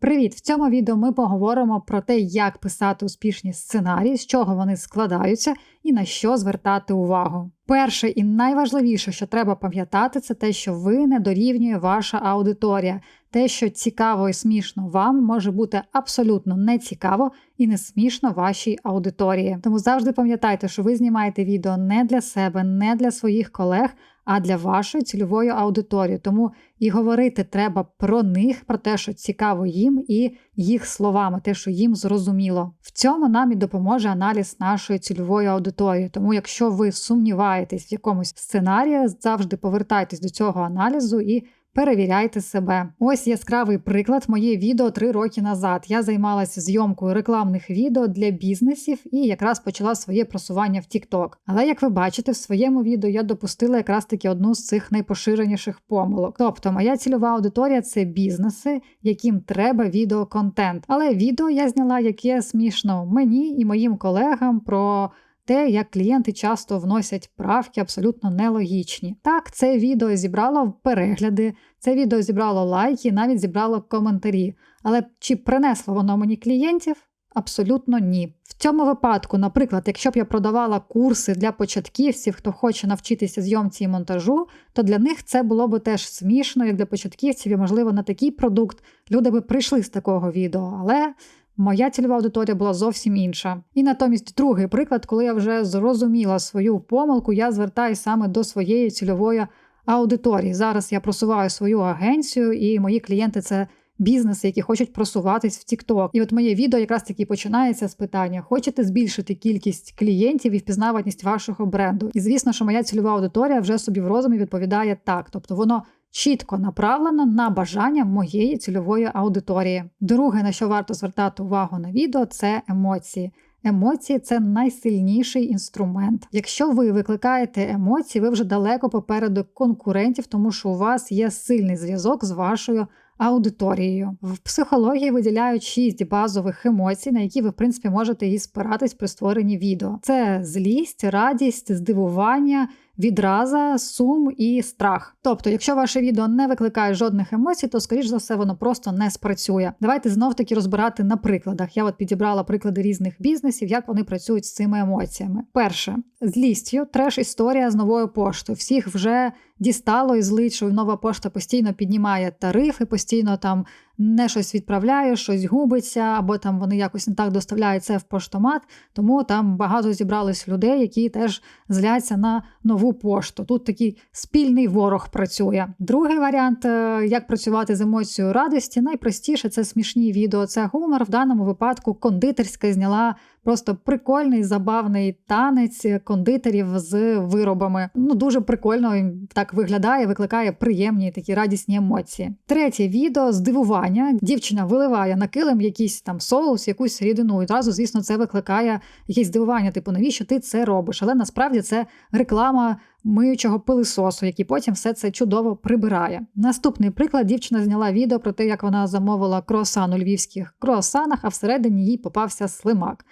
Привіт! В цьому відео ми поговоримо про те, як писати успішні сценарії, з чого вони складаються і на що звертати увагу. Перше і найважливіше, що треба пам'ятати, це те, що ви не дорівнює ваша аудиторія. Те, що цікаво і смішно вам, може бути абсолютно не цікаво і не смішно вашій аудиторії. Тому завжди пам'ятайте, що ви знімаєте відео не для себе, не для своїх колег, а для вашої цільової аудиторії. Тому і говорити треба про них, про те, що цікаво їм, і їх словами, те, що їм зрозуміло. В цьому нам і допоможе аналіз нашої цільової аудиторії. Тому, якщо ви сумніваєтесь в якомусь сценарії, завжди повертайтесь до цього аналізу і. Перевіряйте себе. Ось яскравий приклад моє відео три роки назад. Я займалася зйомкою рекламних відео для бізнесів і якраз почала своє просування в TikTok. Але як ви бачите, в своєму відео я допустила якраз таки одну з цих найпоширеніших помилок. Тобто, моя цільова аудиторія це бізнеси, яким треба відеоконтент. Але відео я зняла, яке смішно мені і моїм колегам про те, як клієнти часто вносять правки абсолютно нелогічні. Так, це відео зібрало перегляди, це відео зібрало лайки, навіть зібрало коментарі. Але чи принесло воно мені клієнтів? Абсолютно ні. В цьому випадку, наприклад, якщо б я продавала курси для початківців, хто хоче навчитися зйомці і монтажу, то для них це було б теж смішно, як для початківців, і, можливо, на такий продукт люди би прийшли з такого відео. Але Моя цільова аудиторія була зовсім інша. І натомість, другий приклад, коли я вже зрозуміла свою помилку, я звертаюся саме до своєї цільової аудиторії. Зараз я просуваю свою агенцію, і мої клієнти це бізнеси, які хочуть просуватись в TikTok. І от моє відео якраз таки починається з питання: хочете збільшити кількість клієнтів і впізнаваність вашого бренду? І звісно, що моя цільова аудиторія вже собі в розумі відповідає так, тобто воно чітко направлено на бажання моєї цільової аудиторії. Друге, на що варто звертати увагу на відео, це емоції. Емоції це найсильніший інструмент. Якщо ви викликаєте емоції, ви вже далеко попереду конкурентів, тому що у вас є сильний зв'язок з вашою аудиторією. В психології виділяють шість базових емоцій, на які ви, в принципі, можете і спиратись при створенні відео. Це злість, радість, здивування, відраза, сум і страх. Тобто, якщо ваше відео не викликає жодних емоцій, то скоріш за все воно просто не спрацює. Давайте знов таки розбирати на прикладах. Я от підібрала приклади різних бізнесів, як вони працюють з цими емоціями. Перше, злістю, треш історія з новою поштою. Всіх вже дістало і злить, що нова пошта постійно піднімає тарифи, постійно там не щось відправляє, щось губиться, або там вони якось не так доставляють це в поштомат. Тому там багато зібралось людей, які теж зляться на нову пошту. Тут такий спільний ворог працює. Другий варіант, е, як працювати з емоцією радості, найпростіше це смішні відео. Це гумор. В даному випадку кондитерська зняла Просто прикольний забавний танець кондитерів з виробами. Ну дуже прикольно так виглядає, викликає приємні такі радісні емоції. Третє відео здивування. Дівчина виливає на килим якийсь там соус, якусь рідину. І одразу, звісно, це викликає якесь здивування. Типу, навіщо ти це робиш? Але насправді це реклама. Миючого пилисосу, який потім все це чудово прибирає. Наступний приклад дівчина зняла відео про те, як вона замовила круасан у львівських круасанах, а всередині їй попався слимак.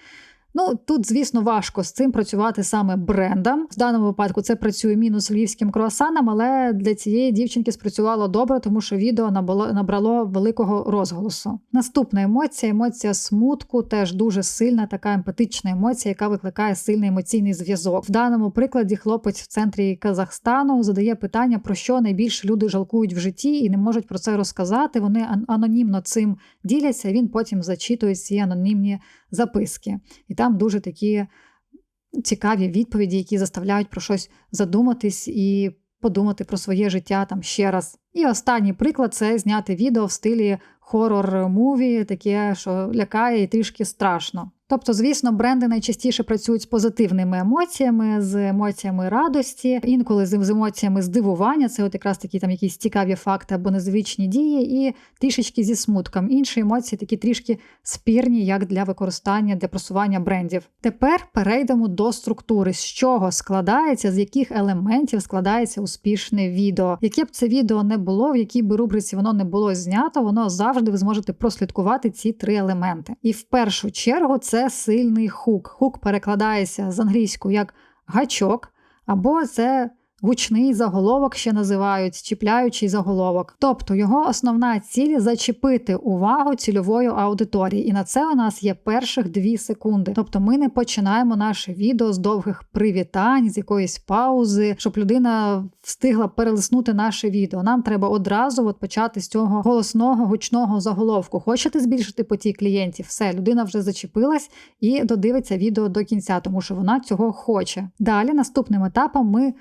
Ну тут, звісно, важко з цим працювати саме брендам. В даному випадку це працює мінус львівським круасанам, але для цієї дівчинки спрацювало добре, тому що відео набрало, набрало великого розголосу. Наступна емоція емоція смутку, теж дуже сильна, така емпатична емоція, яка викликає сильний емоційний зв'язок. В даному прикладі хлопець в центрі Казахстану задає питання, про що найбільше люди жалкують в житті і не можуть про це розказати. Вони анонімно цим діляться. Він потім зачитує ці анонімні записки. І там дуже такі цікаві відповіді, які заставляють про щось задуматись і подумати про своє життя там ще раз. І останній приклад це зняти відео в стилі хорор-муві, таке, що лякає і трішки страшно. Тобто, звісно, бренди найчастіше працюють з позитивними емоціями, з емоціями радості, інколи з емоціями здивування. Це от якраз такі там якісь цікаві факти або незвичні дії, і трішечки зі смутком. Інші емоції такі трішки спірні, як для використання для просування брендів. Тепер перейдемо до структури, з чого складається, з яких елементів складається успішне відео. Яке б це відео не було, в якій би рубриці воно не було знято, воно завжди ви зможете прослідкувати ці три елементи. І в першу чергу це сильний хук. Хук перекладається з англійською як гачок, або це Гучний заголовок ще називають чіпляючий заголовок. Тобто його основна ціль зачепити увагу цільової аудиторії, і на це у нас є перших дві секунди. Тобто ми не починаємо наше відео з довгих привітань, з якоїсь паузи, щоб людина встигла перелиснути наше відео. Нам треба одразу от почати з цього голосного гучного заголовку. Хочете збільшити потік клієнтів? Все, людина вже зачепилась і додивиться відео до кінця, тому що вона цього хоче. Далі наступним етапом ми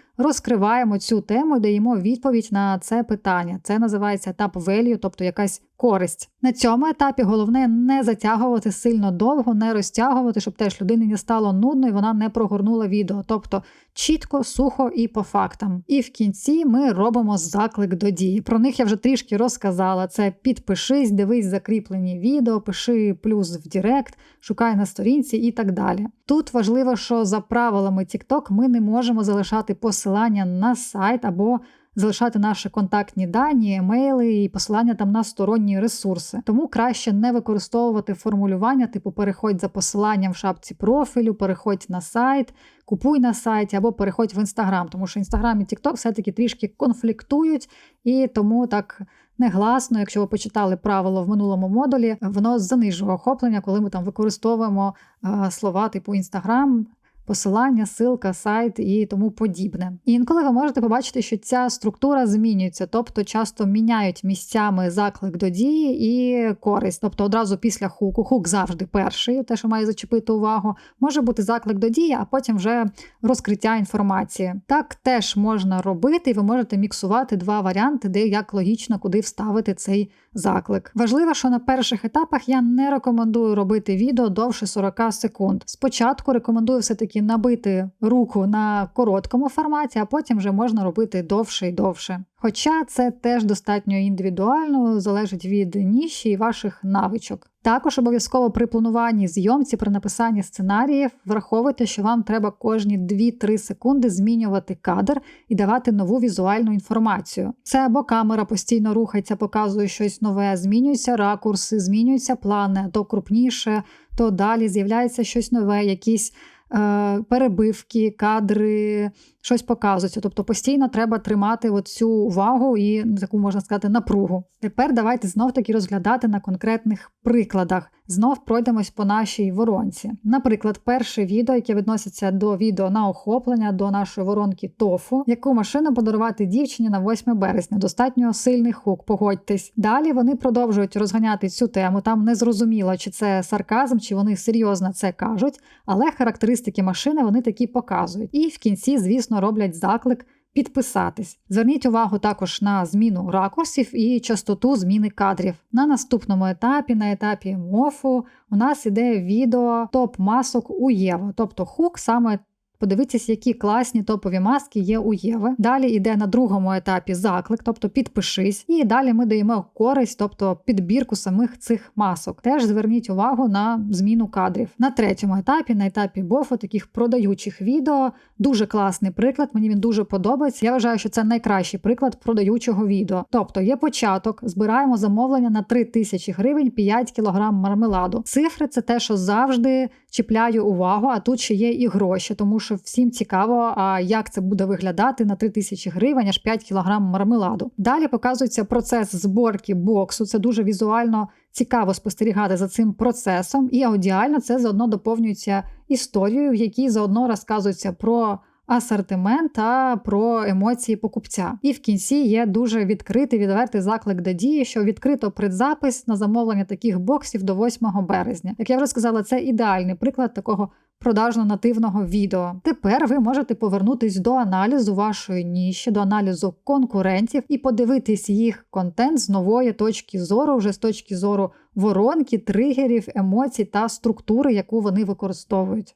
розкриваємо цю тему і даємо відповідь на це питання. Це називається tap value, тобто якась користь. На цьому етапі головне не затягувати сильно довго, не розтягувати, щоб теж людині не стало нудно і вона не прогорнула відео. Тобто чітко, сухо і по фактам. І в кінці ми робимо заклик до дії. Про них я вже трішки розказала. Це підпишись, дивись закріплені відео, пиши плюс в Директ, шукай на сторінці і так далі. Тут важливо, що за правилами TikTok ми не можемо залишати посилання на сайт або залишати наші контактні дані, емейли і посилання там на сторонні ресурси. Тому краще не використовувати формулювання, типу переходь за посиланням в шапці профілю, переходь на сайт, купуй на сайті або переходь в інстаграм, тому що інстаграм і TikTok все-таки трішки конфліктують, і тому так. Негласно, якщо ви почитали правило в минулому модулі, воно занижує охоплення, коли ми там використовуємо е, слова типу Інстаграм, посилання, силка, сайт і тому подібне. І інколи ви можете побачити, що ця структура змінюється, тобто часто міняють місцями заклик до дії і користь. Тобто одразу після хуку, хук завжди перший, те, що має зачепити увагу, може бути заклик до дії, а потім вже розкриття інформації. Так теж можна робити, і ви можете міксувати два варіанти, де як логічно куди вставити цей заклик. Важливо, що на перших етапах я не рекомендую робити відео довше 40 секунд. Спочатку рекомендую все-таки набити руку на короткому форматі, а потім вже можна робити довше і довше. Хоча це теж достатньо індивідуально, залежить від ніші і ваших навичок. Також обов'язково при плануванні зйомці, при написанні сценаріїв враховуйте, що вам треба кожні 2-3 секунди змінювати кадр і давати нову візуальну інформацію. Це або камера постійно рухається, показує щось нове, змінюються ракурси, змінюються плани, то крупніше, то далі з'являється щось нове, якісь. Е, перебивки, кадри, щось показується. Тобто постійно треба тримати цю увагу і таку можна сказати напругу. Тепер давайте знов таки розглядати на конкретних прикладах. Знов пройдемось по нашій воронці. Наприклад, перше відео, яке відноситься до відео на охоплення, до нашої воронки тофу, яку машину подарувати дівчині на 8 березня. Достатньо сильний хук, погодьтесь. Далі вони продовжують розганяти цю тему. Там не зрозуміло, чи це сарказм, чи вони серйозно це кажуть, але характеристики машини вони такі показують. І в кінці, звісно, роблять заклик. Підписатись. Зверніть увагу також на зміну ракурсів і частоту зміни кадрів. На наступному етапі, на етапі мофу, у нас іде відео топ-масок у Єву, тобто хук саме Подивіться, які класні топові маски є у Єви. Далі йде на другому етапі заклик, тобто підпишись, і далі ми даємо користь, тобто підбірку самих цих масок. Теж зверніть увагу на зміну кадрів. На третьому етапі, на етапі бофу, таких продаючих відео, дуже класний приклад. Мені він дуже подобається. Я вважаю, що це найкращий приклад продаючого відео. Тобто є початок, збираємо замовлення на 3 тисячі гривень, 5 кілограм мармеладу. Цифри це те, що завжди чіпляю увагу, а тут ще є і гроші, тому всім цікаво, а як це буде виглядати на 3 тисячі гривень, аж 5 кілограм мармеладу. Далі показується процес зборки боксу. Це дуже візуально цікаво спостерігати за цим процесом, і аудіально це заодно доповнюється історією, в якій заодно розказується про асортимент та про емоції покупця. І в кінці є дуже відкритий відвертий заклик до дії, що відкрито предзапис на замовлення таких боксів до 8 березня. Як я вже сказала, це ідеальний приклад такого. Продажно-нативного відео. Тепер ви можете повернутись до аналізу вашої ніші, до аналізу конкурентів і подивитись їх контент з нової точки зору, вже з точки зору воронки, тригерів, емоцій та структури, яку вони використовують.